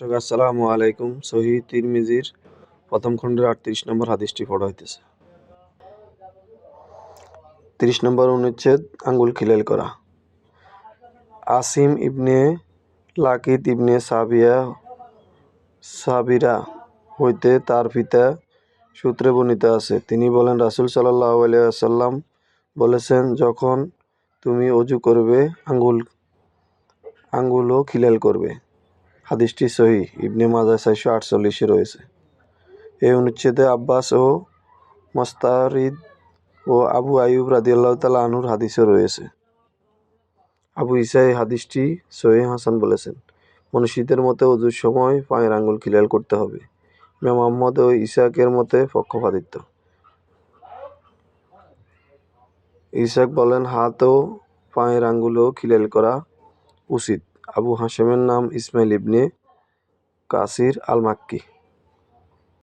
দর্শক, আসসালামু আলাইকুম। সহি তিরমিজির প্রথম খণ্ডের আটত্রিশ নম্বর হাদিসটি পড়া হইতেছে। তিরিশ নম্বর অনুচ্ছেদ, আঙ্গুল খিলেল করা। আসিম ইবনে লাকিত ইবনে সাবিয়া, সাবিরা হইতে তার পিতা সূত্রে বর্ণিত আছে। তিনি বলেন, রাসুল সাল্লাল্লাহু আলাইহি ওয়াসাল্লাম বলেছেন, যখন তুমি অজু করবে, আঙ্গুল, আঙ্গুলও খিলাল করবে। হাদিসটি সহি। ইবনে মাজা চারশো আটচল্লিশে রয়েছে। এই অনুচ্ছেদে আব্বাস ও মস্তারিদ ও আবু আয়ুব রাদিয়াল্লাহু তালা আনুর হাদিসও রয়েছে। আবু ইসা এই হাদিসটি সহি হাসান বলেছেন। মনীষীদের মতে অজুর সময় পায়ের আঙ্গুল খিলাল করতে হবে। ইমাম মোহাম্মদ ও ইসাকের মতে পক্ষপাতিত্ব। ইসাক বলেন, হাত ও পায়ের আঙ্গুলও খিলাল করা উচিত। আবু হাশেমের নাম ইসমাইল ইবনে কাসির আল মাক্কি